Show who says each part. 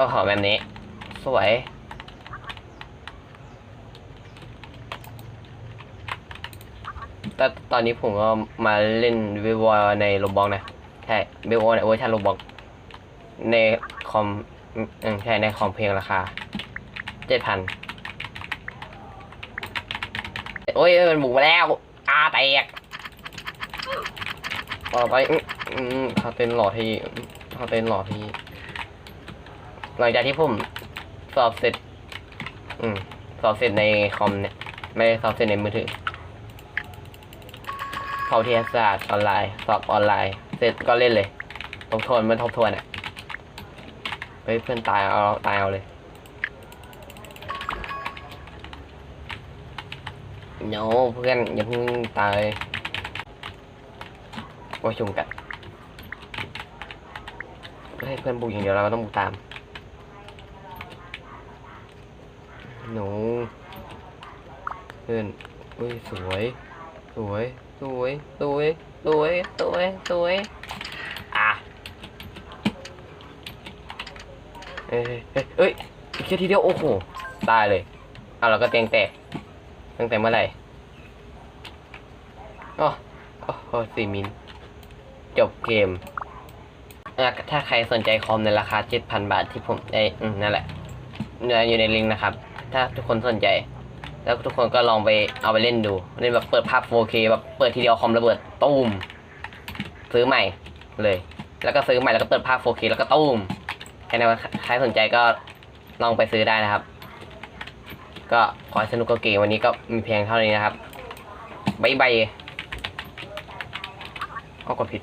Speaker 1: ก็ขอแบบนี้ สวย แต่ตอนนี้ผมก็มาเล่นเววอในโรบองนะ ใช่เววอในเวอร์ชันโรบองในคอมอืมใช่ในคอมเพลงราคาเจ็ดพันโอ้ยมันบุกมาแล้วอาแตกต่อไปอืมอืมเขาเต้นหล่อที่เขาเต้นหล่อที่ หลังจากที่ผมสอบเสร็จ อืม สอบเสร็จในคอมเนี่ย ไม่ได้สอบเสร็จในมือถือเข้าเทศศาสตร์ออนไลน์ สอบออนไลน์ เสร็จก็เล่นเลย ทบทวนมันทบทวนอะ เฮ้ยเพื่อนตายเอาตายเอาเลย โนเพื่อนอย่าเพิ่งตายว่าชุมกันให้เพื่อนบุกอย่างเดียวเราก็ต้องบุกตาม หนูเพื่อนอุ้ยสวย สวย สวย สวย สวย สวย สวย อะเอ้ยเอ้ยเอ้ยอีกแค่ทีเดียว โอ้โห ตายเลย เอาเราก็เตียงแตกตั้งแต่เมื่อไหร่อ๋อโอ้โหสี่มิลจบเกมอะถ้าใครสนใจคอมในราคา 7,000 บาทที่ผมได้อืมนั่นแหละเนี่ยอยู่ในลิงก์นะครับ ถ้าทุกคนสนใจ แล้วทุกคนก็ลองไปเอาไปเล่นดูเล่นแบบเปิดภาพ 4K แบบเปิดทีเดียวคอมระเบิดตูมซื้อใหม่เลย แล้วก็ซื้อใหม่แล้วก็เปิดภาพ 4K แล้วก็ตูมแค่นั้นว่าใครสนใจก็ลองไปซื้อได้นะครับ ก็ขอสนุกกับเกมวันนี้ก็มีเพียงเท่านี้นะครับบ๊ายบายเอากดผิด